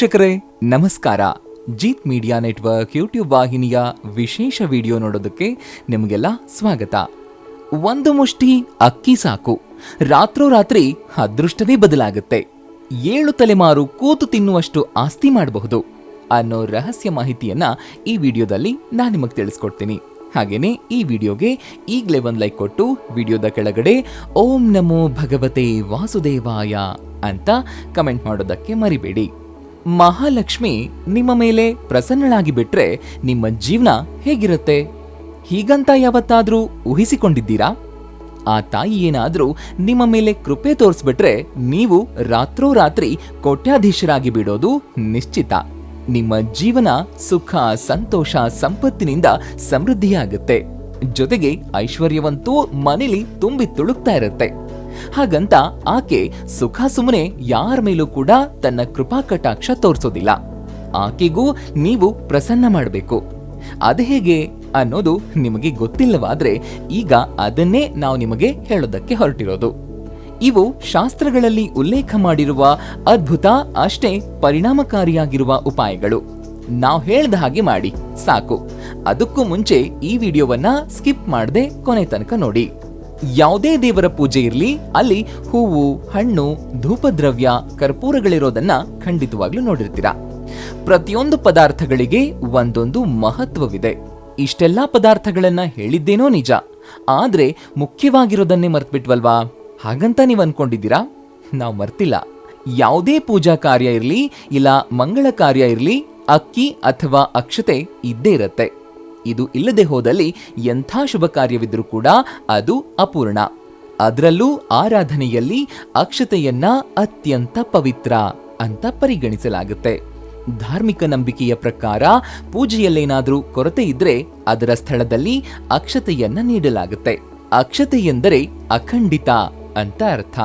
ವೀಕ್ಷಕರೇ, ನಮಸ್ಕಾರ. Jeet media network YouTube ವಾಹಿನಿಯ ವಿಶೇಷ ವಿಡಿಯೋ ನೋಡೋದಕ್ಕೆ ನಿಮಗೆಲ್ಲ ಸ್ವಾಗತ. ಒಂದು ಮುಷ್ಟಿ, ಅಕ್ಕಿ ಸಾಕು. ರಾತ್ರೋರಾತ್ರಿ ಅದೃಷ್ಟವೇ ಬದಲಾಗುತ್ತೆ. ಏಳು ತಲೆಮಾರು ಕೂತು ತಿನ್ನುವಷ್ಟು ಆಸ್ತಿ ಮಾಡಬಹುದು ಅನ್ನೋ ರಹಸ್ಯ ಮಾಹಿತಿಯನ್ನ ಈ ವಿಡಿಯೋದಲ್ಲಿ ನಾನು ನಿಮಗೆ ತಿಳಿಸ್ಕೊಡ್ತೀನಿ. ಹಾಗೇನೆ ಈ ವಿಡಿಯೋಗೆ ಈಗಲೇ ಒಂದು ಲೈಕ್ ಕೊಟ್ಟು ವಿಡಿಯೋದ ಕೆಳಗಡೆ ಓಂ ನಮೋ ಭಗವತೆ ವಾಸುದೇವಾಯ ಅಂತ ಕಮೆಂಟ್ ಮಾಡೋದಕ್ಕೆ ಮರಿಬೇಡಿ. ಮಹಾಲಕ್ಷ್ಮಿ ನಿಮ್ಮ ಮೇಲೆ ಪ್ರಸನ್ನಳಾಗಿ ಬಿಟ್ರೆ ನಿಮ್ಮ ಜೀವನ ಹೇಗಿರುತ್ತೆ? ಹೀಗಂತ ಯಾವತ್ತಾದರೂ ಊಹಿಸಿಕೊಂಡಿದ್ದೀರಾ? ಆ ತಾಯಿ ಏನಾದರೂ ನಿಮ್ಮ ಮೇಲೆ ಕೃಪೆ ತೋರಿಸ್ಬಿಟ್ರೆ ನೀವು ರಾತ್ರೋರಾತ್ರಿ ಕೋಟ್ಯಾಧೀಶರಾಗಿ ಬಿಡೋದು ನಿಶ್ಚಿತ. ನಿಮ್ಮ ಜೀವನ ಸುಖ, ಸಂತೋಷ, ಸಂಪತ್ತಿನಿಂದ ಸಮೃದ್ಧಿಯಾಗುತ್ತೆ. ಜೊತೆಗೆ ಐಶ್ವರ್ಯವಂತೂ ಮನೇಲಿ ತುಂಬಿ ತುಳುಕ್ತಾ ಇರುತ್ತೆ. ಹಾಗಂತ ಆಕೆ ಸುಖ ಸುಮ್ಮನೆ ಯಾರ ಮೇಲೂ ಕೂಡ ತನ್ನ ಕೃಪಾ ಕಟಾಕ್ಷ ತೋರಿಸೋದಿಲ್ಲ. ಆಕೆಗೂ ನೀವು ಪ್ರಸನ್ನ ಮಾಡಬೇಕು. ಅದು ಹೇಗೆ ಅನ್ನೋದು ನಿಮಗೆ ಗೊತ್ತಿಲ್ಲವಾದ್ರೆ ಈಗ ಅದನ್ನೇ ನಾವು ನಿಮಗೆ ಹೇಳೋದಕ್ಕೆ ಹೊರಟಿರೋದು. ಇವು ಶಾಸ್ತ್ರಗಳಲ್ಲಿ ಉಲ್ಲೇಖ ಮಾಡಿರುವ ಅದ್ಭುತ ಅಷ್ಟೇ ಪರಿಣಾಮಕಾರಿಯಾಗಿರುವ ಉಪಾಯಗಳು. ನಾವು ಹೇಳ್ದ ಹಾಗೆ ಮಾಡಿ, ಸಾಕು. ಅದಕ್ಕೂ ಮುಂಚೆ ಈ ವಿಡಿಯೋವನ್ನ ಸ್ಕಿಪ್ ಮಾಡದೆ ಕೊನೆ ತನಕ ನೋಡಿ. ಯಾವುದೇ ದೇವರ ಪೂಜೆ ಇರಲಿ, ಅಲ್ಲಿ ಹೂವು, ಹಣ್ಣು, ಧೂಪದ್ರವ್ಯ, ಕರ್ಪೂರಗಳಿರೋದನ್ನ ಖಂಡಿತವಾಗ್ಲೂ ನೋಡಿರ್ತೀರಾ. ಪ್ರತಿಯೊಂದು ಪದಾರ್ಥಗಳಿಗೆ ಒಂದೊಂದು ಮಹತ್ವವಿದೆ. ಇಷ್ಟೆಲ್ಲಾ ಪದಾರ್ಥಗಳನ್ನ ಹೇಳಿದ್ದೇನೋ ನಿಜ. ಆದ್ರೆ ಮುಖ್ಯವಾಗಿರೋದನ್ನೇ ಮರ್ತ್ಬಿಟ್ವಲ್ವಾ? ಹಾಗಂತ ನೀವು ಅನ್ಕೊಂಡಿದ್ದೀರಾ ನಾವು ಮರ್ತಿಲ್ಲ. ಯಾವುದೇ ಪೂಜಾ ಕಾರ್ಯ ಇರಲಿ, ಇಲ್ಲ ಮಂಗಳ ಕಾರ್ಯ ಇರಲಿ, ಅಕ್ಕಿ ಅಥವಾ ಅಕ್ಷತೆ ಇದ್ದೇ ಇರತ್ತೆ. ಇದು ಇಲ್ಲದೆ ಹೋದಲ್ಲಿ ಎಂಥ ಶುಭ ಕಾರ್ಯವಿದ್ರೂ ಕೂಡ ಅದು ಅಪೂರ್ಣ. ಅದರಲ್ಲೂ ಆರಾಧನೆಯಲ್ಲಿ ಅಕ್ಷತೆಯನ್ನ ಅತ್ಯಂತ ಪವಿತ್ರ ಅಂತ ಪರಿಗಣಿಸಲಾಗುತ್ತೆ. ಧಾರ್ಮಿಕ ನಂಬಿಕೆಯ ಪ್ರಕಾರ ಪೂಜೆಯಲ್ಲೇನಾದರೂ ಕೊರತೆ ಇದ್ರೆ ಅದರ ಸ್ಥಳದಲ್ಲಿ ಅಕ್ಷತೆಯನ್ನ ನೀಡಲಾಗುತ್ತೆ. ಅಕ್ಷತೆ ಎಂದರೆ ಅಖಂಡಿತ ಅಂತ ಅರ್ಥ.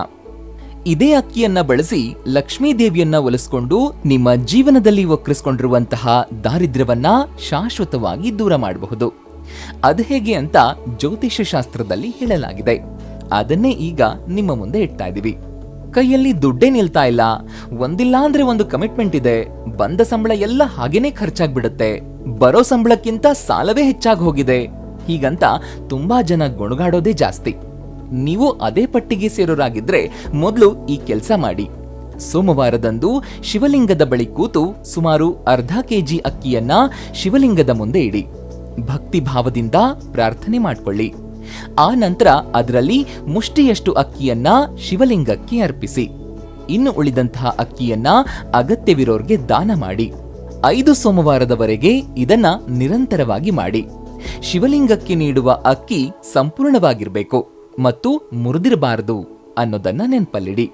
ಇದೇ ಅಕ್ಕಿಯನ್ನ ಬಳಸಿ ಲಕ್ಷ್ಮೀ ದೇವಿಯನ್ನ ಒಲಿಸ್ಕೊಂಡು ನಿಮ್ಮ ಜೀವನದಲ್ಲಿ ಒಕ್ಕರಿಸಿಕೊಂಡಿರುವಂತಹ ದಾರಿದ್ರ್ಯವನ್ನ ಶಾಶ್ವತವಾಗಿ ದೂರ ಮಾಡಬಹುದು. ಅದು ಹೇಗೆ ಅಂತ ಜ್ಯೋತಿಷ್ಯ ಶಾಸ್ತ್ರದಲ್ಲಿ ಹೇಳಲಾಗಿದೆ. ಅದನ್ನೇ ಈಗ ನಿಮ್ಮ ಮುಂದೆ ಇಡ್ತಾ ಇದ್ದೀವಿ ಕೈಯಲ್ಲಿ ದುಡ್ಡೇ ನಿಲ್ತಾ ಇಲ್ಲ. ಒಂದಿಲ್ಲ ಅಂದ್ರೆ ಒಂದು ಕಮಿಟ್ಮೆಂಟ್ ಇದೆ. ಬಂದ ಸಂಬಳ ಎಲ್ಲ ಹಾಗೇನೆ ಖರ್ಚಾಗ್ಬಿಡುತ್ತೆ. ಬರೋ ಸಂಬಳಕ್ಕಿಂತ ಸಾಲವೇ ಹೆಚ್ಚಾಗಿ ಹೋಗಿದೆ. ಹೀಗಂತ ತುಂಬಾ ಜನ ಗೊಣಗಾಡೋದೇ ಜಾಸ್ತಿ. ನೀವು ಅದೇ ಪಟ್ಟಿಗೆ ಸೇರೋರಾಗಿದ್ರೆ ಮೊದಲು ಈ ಕೆಲಸ ಮಾಡಿ. ಸೋಮವಾರದಂದು ಶಿವಲಿಂಗದ ಬಳಿ ಕೂತು ಸುಮಾರು ಅರ್ಧ ಕೆಜಿ ಅಕ್ಕಿಯನ್ನ ಶಿವಲಿಂಗದ ಮುಂದೆ ಇಡಿ. ಭಕ್ತಿ ಭಾವದಿಂದ ಪ್ರಾರ್ಥನೆ ಮಾಡಿಕೊಳ್ಳಿ. ಆ ನಂತರ ಅದರಲ್ಲಿ ಮುಷ್ಟಿಯಷ್ಟು ಅಕ್ಕಿಯನ್ನ ಶಿವಲಿಂಗಕ್ಕೆ ಅರ್ಪಿಸಿ. ಇನ್ನು ಉಳಿದಂತಹ ಅಕ್ಕಿಯನ್ನ ಅಗತ್ಯವಿರೋರ್ಗೆ ದಾನ ಮಾಡಿ. ಐದು ಸೋಮವಾರದವರೆಗೆ ಇದನ್ನ ನಿರಂತರವಾಗಿ ಮಾಡಿ. ಶಿವಲಿಂಗಕ್ಕೆ ನೀಡುವ ಅಕ್ಕಿ ಸಂಪೂರ್ಣವಾಗಿರ್ಬೇಕು. ಮತ್ತು ಮುರಿದಿರಬಾರದು ಅನ್ನೋದನ್ನ ನೆನಪಲ್ಲಿಡಿ.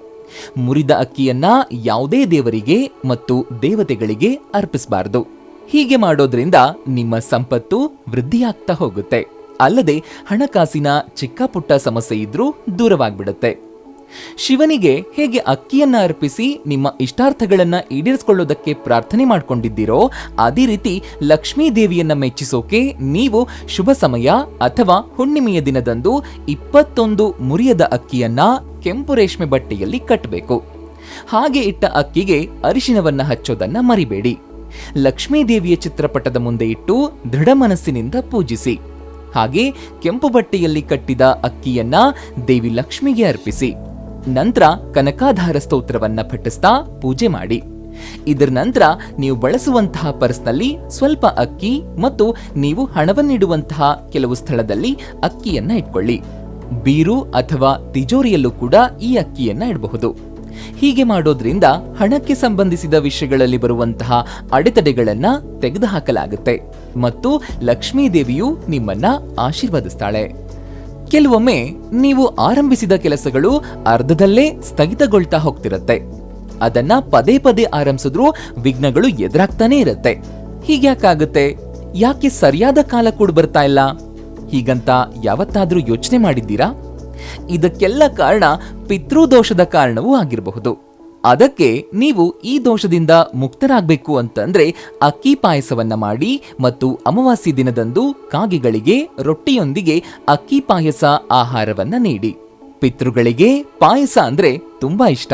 ಮುರಿದ ಅಕ್ಕಿಯನ್ನ ಯಾವುದೇ ದೇವರಿಗೆ ಮತ್ತು ದೇವತೆಗಳಿಗೆ ಅರ್ಪಿಸಬಾರದು. ಹೀಗೆ ಮಾಡೋದ್ರಿಂದ ನಿಮ್ಮ ಸಂಪತ್ತು ವೃದ್ಧಿಯಾಗ್ತಾ ಹೋಗುತ್ತೆ. ಅಲ್ಲದೆ ಹಣಕಾಸಿನ ಚಿಕ್ಕ ಪುಟ್ಟ ಸಮಸ್ಯೆ ಇದ್ರೂ ದೂರವಾಗ್ಬಿಡುತ್ತೆ. ಶಿವನಿಗೆ ಹೇಗೆ ಅಕ್ಕಿಯನ್ನ ಅರ್ಪಿಸಿ ನಿಮ್ಮ ಇಷ್ಟಾರ್ಥಗಳನ್ನ ಈಡೇರಿಸಿಕೊಳ್ಳೋದಕ್ಕೆ ಪ್ರಾರ್ಥನೆ ಮಾಡ್ಕೊಂಡಿದ್ದೀರೋ, ಅದೇ ರೀತಿ ಲಕ್ಷ್ಮೀ ದೇವಿಯನ್ನ ಮೆಚ್ಚಿಸೋಕೆ ನೀವು ಶುಭ ಸಮಯ ಅಥವಾ ಹುಣ್ಣಿಮೆಯ ದಿನದಂದು ಇಪ್ಪತ್ತೊಂದು ಮುರಿಯದ ಅಕ್ಕಿಯನ್ನ ಕೆಂಪು ರೇಷ್ಮೆ ಬಟ್ಟೆಯಲ್ಲಿ ಕಟ್ಟಬೇಕು ಹಾಗೆ ಇಟ್ಟ ಅಕ್ಕಿಗೆ ಅರಿಶಿನವನ್ನ ಹಚ್ಚೋದನ್ನ ಮರಿಬೇಡಿ. ಲಕ್ಷ್ಮೀ ದೇವಿಯ ಚಿತ್ರಪಟದ ಮುಂದೆ ಇಟ್ಟು ದೃಢ ಮನಸ್ಸಿನಿಂದ ಪೂಜಿಸಿ. ಹಾಗೆ ಕೆಂಪು ಬಟ್ಟೆಯಲ್ಲಿ ಕಟ್ಟಿದ ಅಕ್ಕಿಯನ್ನ ದೇವಿ ಲಕ್ಷ್ಮಿಗೆ ಅರ್ಪಿಸಿ. ನಂತರ ಕನಕಾಧಾರ ಸ್ತೋತ್ರವನ್ನ ಪಠಿಸ್ತಾ ಪೂಜೆ ಮಾಡಿ. ಇದರ ನಂತರ ನೀವು ಬಳಸುವಂತಹ ಪರ್ಸ್ನಲ್ಲಿ ಸ್ವಲ್ಪ ಅಕ್ಕಿ ಮತ್ತು ನೀವು ಹಣವನ್ನಿಡುವಂತಹ ಕೆಲವು ಸ್ಥಳದಲ್ಲಿ ಅಕ್ಕಿಯನ್ನ ಇಟ್ಕೊಳ್ಳಿ. ಬೀರು ಅಥವಾ ತಿಜೋರಿಯಲ್ಲೂ ಕೂಡ ಈ ಅಕ್ಕಿಯನ್ನ ಇಡಬಹುದು. ಹೀಗೆ ಮಾಡೋದ್ರಿಂದ ಹಣಕ್ಕೆ ಸಂಬಂಧಿಸಿದ ವಿಷಯಗಳಲ್ಲಿ ಬರುವಂತಹ ಅಡೆತಡೆಗಳನ್ನ ತೆಗೆದುಹಾಕಲಾಗುತ್ತೆ ಮತ್ತು ಲಕ್ಷ್ಮೀ ದೇವಿಯು ನಿಮ್ಮನ್ನ ಆಶೀರ್ವದಿಸ್ತಾಳೆ. ಕೆಲವೊಮ್ಮೆ ನೀವು ಆರಂಭಿಸಿದ ಕೆಲಸಗಳು ಅರ್ಧದಲ್ಲೇ ಸ್ಥಗಿತಗೊಳ್ತಾ ಹೋಗ್ತಿರತ್ತೆ. ಅದನ್ನ ಪದೇ ಪದೇ ಆರಂಭಿಸಿದ್ರೂ ವಿಘ್ನಗಳು ಎದುರಾಗ್ತಾನೆ ಇರತ್ತೆ. ಹೀಗ್ಯಾಕಾಗುತ್ತೆ ಯಾಕೆ ಸರಿಯಾದ ಕಾಲ ಕೂಡ ಬರ್ತಾ ಇಲ್ಲ? ಹೀಗಂತ ಯಾವತ್ತಾದ್ರೂ ಯೋಚನೆ ಮಾಡಿದ್ದೀರಾ? ಇದಕ್ಕೆಲ್ಲ ಕಾರಣ ಪಿತೃದೋಷದ ಕಾರಣವೂ ಆಗಿರಬಹುದು. ಅದಕ್ಕೆ ನೀವು ಈ ದೋಷದಿಂದ ಮುಕ್ತರಾಗಬೇಕು ಅಂತಂದ್ರೆ ಅಕ್ಕಿ ಪಾಯಸವನ್ನ ಮಾಡಿ ಮತ್ತು ಅಮಾವಾಸ್ಯ ದಿನದಂದು ಕಾಗೆಗಳಿಗೆ ರೊಟ್ಟಿಯೊಂದಿಗೆ ಅಕ್ಕಿ ಪಾಯಸ ಆಹಾರವನ್ನ ನೀಡಿ. ಪಿತೃಗಳಿಗೆ ಪಾಯಸ ಅಂದ್ರೆ ತುಂಬಾ ಇಷ್ಟ.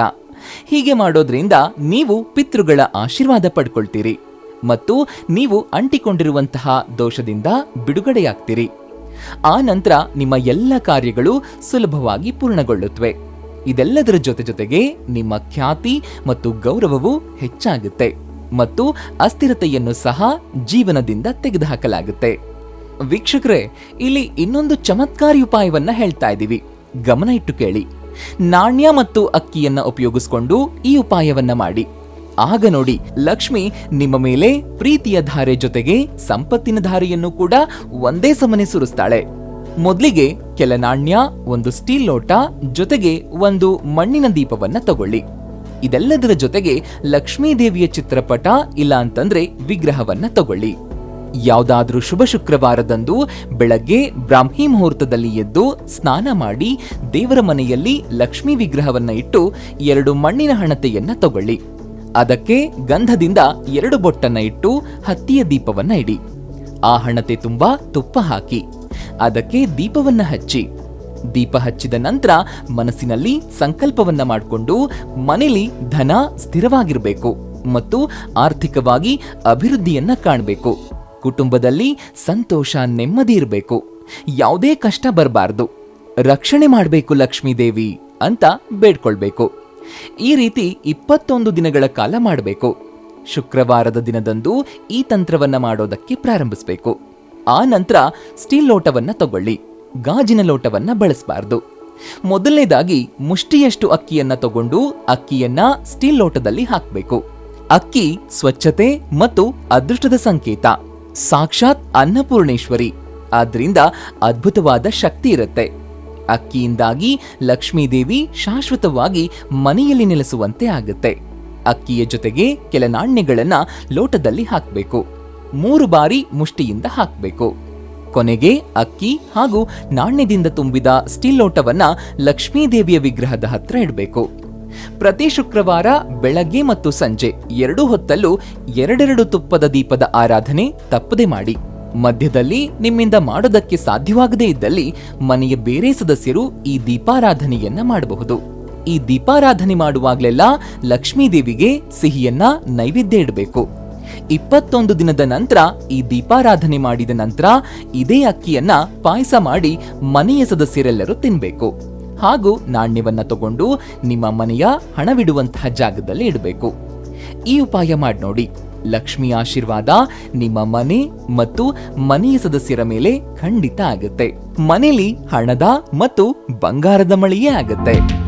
ಹೀಗೆ ಮಾಡೋದ್ರಿಂದ ನೀವು ಪಿತೃಗಳ ಆಶೀರ್ವಾದ ಪಡ್ಕೊಳ್ತೀರಿ ಮತ್ತು ನೀವು ಅಂಟಿಕೊಂಡಿರುವಂತಹ ದೋಷದಿಂದ ಬಿಡುಗಡೆಯಾಗ್ತೀರಿ. ಆ ನಂತರ ನಿಮ್ಮ ಎಲ್ಲ ಕಾರ್ಯಗಳು ಸುಲಭವಾಗಿ ಪೂರ್ಣಗೊಳ್ಳುತ್ತವೆ. ಇದೆಲ್ಲದರ ಜೊತೆ ಜೊತೆಗೆ ನಿಮ್ಮ ಖ್ಯಾತಿ ಮತ್ತು ಗೌರವವು ಹೆಚ್ಚಾಗುತ್ತೆ ಮತ್ತು ಅಸ್ಥಿರತೆಯನ್ನು ಸಹ ಜೀವನದಿಂದ ತೆಗೆದುಹಾಕಲಾಗುತ್ತೆ. ವೀಕ್ಷಕರೇ, ಇಲ್ಲಿ ಇನ್ನೊಂದು ಚಮತ್ಕಾರಿ ಉಪಾಯವನ್ನ ಹೇಳ್ತಾ ಇದ್ದೀವಿ. ಗಮನ ಇಟ್ಟು ಕೇಳಿ. ನಾಣ್ಯ ಮತ್ತು ಅಕ್ಕಿಯನ್ನ ಉಪಯೋಗಿಸಿಕೊಂಡು ಈ ಉಪಾಯವನ್ನ ಮಾಡಿ. ಆಗ ನೋಡಿ, ಲಕ್ಷ್ಮಿ ನಿಮ್ಮ ಮೇಲೆ ಪ್ರೀತಿಯ ಧಾರೆ ಜೊತೆಗೆ ಸಂಪತ್ತಿನ ಧಾರೆಯನ್ನು ಕೂಡ ಒಂದೇ ಸಮನೆ ಸುರಿಸ್ತಾಳೆ. ಮೊದಲಿಗೆ ಕೆಲ ನಾಣ್ಯ, ಒಂದು ಸ್ಟೀಲ್ ಲೋಟ, ಜೊತೆಗೆ ಒಂದು ಮಣ್ಣಿನ ದೀಪವನ್ನ ತಗೊಳ್ಳಿ. ಇದೆಲ್ಲದರ ಜೊತೆಗೆ ಲಕ್ಷ್ಮೀ ದೇವಿಯ ಚಿತ್ರಪಟ ಇಲ್ಲ ಅಂತಂದ್ರೆ ವಿಗ್ರಹವನ್ನ ತಗೊಳ್ಳಿ. ಯಾವುದಾದ್ರೂ ಶುಭ ಶುಕ್ರವಾರದಂದು ಬೆಳಗ್ಗೆ ಬ್ರಾಹ್ಮಿ ಮುಹೂರ್ತದಲ್ಲಿ ಎದ್ದು ಸ್ನಾನ ಮಾಡಿ ದೇವರ ಮನೆಯಲ್ಲಿ ಲಕ್ಷ್ಮೀ ವಿಗ್ರಹವನ್ನ ಇಟ್ಟು ಎರಡು ಮಣ್ಣಿನ ಹಣತೆಯನ್ನ ತಗೊಳ್ಳಿ. ಅದಕ್ಕೆ ಗಂಧದಿಂದ ಎರಡು ಬೊಟ್ಟನ್ನ ಇಟ್ಟು ಹತ್ತಿಯ ದೀಪವನ್ನ ಇಡಿ. ಆ ಹಣತೆ ತುಂಬಾ ತುಪ್ಪ ಹಾಕಿ. ಅದಕ್ಕೆ ದೀಪವನ್ನ ಹಚ್ಚಿ. ದೀಪ ಹಚ್ಚಿದ ನಂತರ ಮನಸ್ಸಿನಲ್ಲಿ ಸಂಕಲ್ಪವನ್ನ ಮಾಡಿಕೊಂಡು ಮನೆಯಲ್ಲಿ ಧನ ಸ್ಥಿರವಾಗಿರಬೇಕು ಮತ್ತು ಆರ್ಥಿಕವಾಗಿ ಅಭಿವೃದ್ಧಿಯನ್ನ ಕಾಣಬೇಕು. ಕುಟುಂಬದಲ್ಲಿ ಸಂತೋಷ, ನೆಮ್ಮದಿ ಇರಬೇಕು. ಯಾವುದೇ ಕಷ್ಟ ಬರಬಾರ್ದು. ರಕ್ಷಣೆ ಮಾಡಬೇಕು ಲಕ್ಷ್ಮೀದೇವಿ ಅಂತ ಬೇಡ್ಕೊಳ್ಬೇಕು. ಈ ರೀತಿ ಇಪ್ಪತ್ತೊಂದು ದಿನಗಳ ಕಾಲ ಮಾಡಬೇಕು. ಶುಕ್ರವಾರದ ದಿನದಂದು ಈ ತಂತ್ರವನ್ನ ಮಾಡೋದಕ್ಕೆ ಪ್ರಾರಂಭಿಸಬೇಕು. ಆ ನಂತರ ಸ್ಟೀಲ್ ಲೋಟವನ್ನು ತಗೊಳ್ಳಿ. ಗಾಜಿನ ಲೋಟವನ್ನು ಬಳಸಬಾರ್ದು. ಮೊದಲನೇದಾಗಿ ಮುಷ್ಟಿಯಷ್ಟು ಅಕ್ಕಿಯನ್ನ ತಗೊಂಡು ಅಕ್ಕಿಯನ್ನ ಸ್ಟೀಲ್ ಲೋಟದಲ್ಲಿ ಹಾಕಬೇಕು. ಅಕ್ಕಿ ಸ್ವಚ್ಛತೆ ಮತ್ತು ಅದೃಷ್ಟದ ಸಂಕೇತ. ಸಾಕ್ಷಾತ್ ಅನ್ನಪೂರ್ಣೇಶ್ವರಿ. ಆದ್ರಿಂದ ಅದ್ಭುತವಾದ ಶಕ್ತಿ ಇರುತ್ತೆ. ಅಕ್ಕಿಯಿಂದಾಗಿ ಲಕ್ಷ್ಮೀದೇವಿ ಶಾಶ್ವತವಾಗಿ ಮನೆಯಲ್ಲಿ ನೆಲೆಸುವಂತೆ ಆಗುತ್ತೆ. ಅಕ್ಕಿಯ ಜೊತೆಗೆ ಕೆಲ ನಾಣ್ಯಗಳನ್ನು ಲೋಟದಲ್ಲಿ ಹಾಕಬೇಕು. ಮೂರು ಬಾರಿ ಮುಷ್ಟಿಯಿಂದ ಹಾಕಬೇಕು. ಕೊನೆಗೆ ಅಕ್ಕಿ ಹಾಗೂ ನಾಣ್ಯದಿಂದ ತುಂಬಿದ ಸ್ಟೀಲ್ ಲೋಟವನ್ನ ಲಕ್ಷ್ಮೀದೇವಿಯ ವಿಗ್ರಹದ ಹತ್ರ ಇಡಬೇಕು. ಪ್ರತಿ ಶುಕ್ರವಾರ ಬೆಳಗ್ಗೆ ಮತ್ತು ಸಂಜೆ ಎರಡೂ ಹೊತ್ತಲ್ಲೂ ಎರಡೆರಡು ತುಪ್ಪದ ದೀಪದ ಆರಾಧನೆ ತಪ್ಪದೆ ಮಾಡಿ. ಮಧ್ಯದಲ್ಲಿ ನಿಮ್ಮಿಂದ ಮಾಡೋದಕ್ಕೆ ಸಾಧ್ಯವಾಗದೇ ಇದ್ದಲ್ಲಿ ಮನೆಯ ಬೇರೆ ಸದಸ್ಯರು ಈ ದೀಪಾರಾಧನೆಯನ್ನ ಮಾಡಬಹುದು. ಈ ದೀಪಾರಾಧನೆ ಮಾಡುವಾಗಲೆಲ್ಲ ಲಕ್ಷ್ಮೀದೇವಿಗೆ ಸಿಹಿಯನ್ನ ನೈವೇದ್ಯ ಇಡಬೇಕು. ಇಪ್ಪತ್ತೊಂದು ದಿನದ ನಂತರ ಈ ದೀಪಾರಾಧನೆ ಮಾಡಿದ ನಂತರ ಇದೇ ಅಕ್ಕಿಯನ್ನ ಪಾಯಸ ಮಾಡಿ ಮನೆಯ ಸದಸ್ಯರೆಲ್ಲರೂ ತಿನ್ಬೇಕು. ಹಾಗೂ ನಾಣ್ಯವನ್ನ ತಗೊಂಡು ನಿಮ್ಮ ಮನೆಯ ಹಣವಿಡುವಂತಹ ಜಾಗದಲ್ಲಿ ಇಡಬೇಕು. ಈ ಉಪಾಯ ಮಾಡಿ ನೋಡಿ. ಲಕ್ಷ್ಮಿ ಆಶೀರ್ವಾದ ನಿಮ್ಮ ಮನೆ ಮತ್ತು ಮನೆಯ ಸದಸ್ಯರ ಮೇಲೆ ಖಂಡಿತ ಆಗುತ್ತೆ. ಮನೆಯಲ್ಲಿ ಹಣದ ಮತ್ತು ಬಂಗಾರದ ಮಳೆಯೇ ಆಗುತ್ತೆ.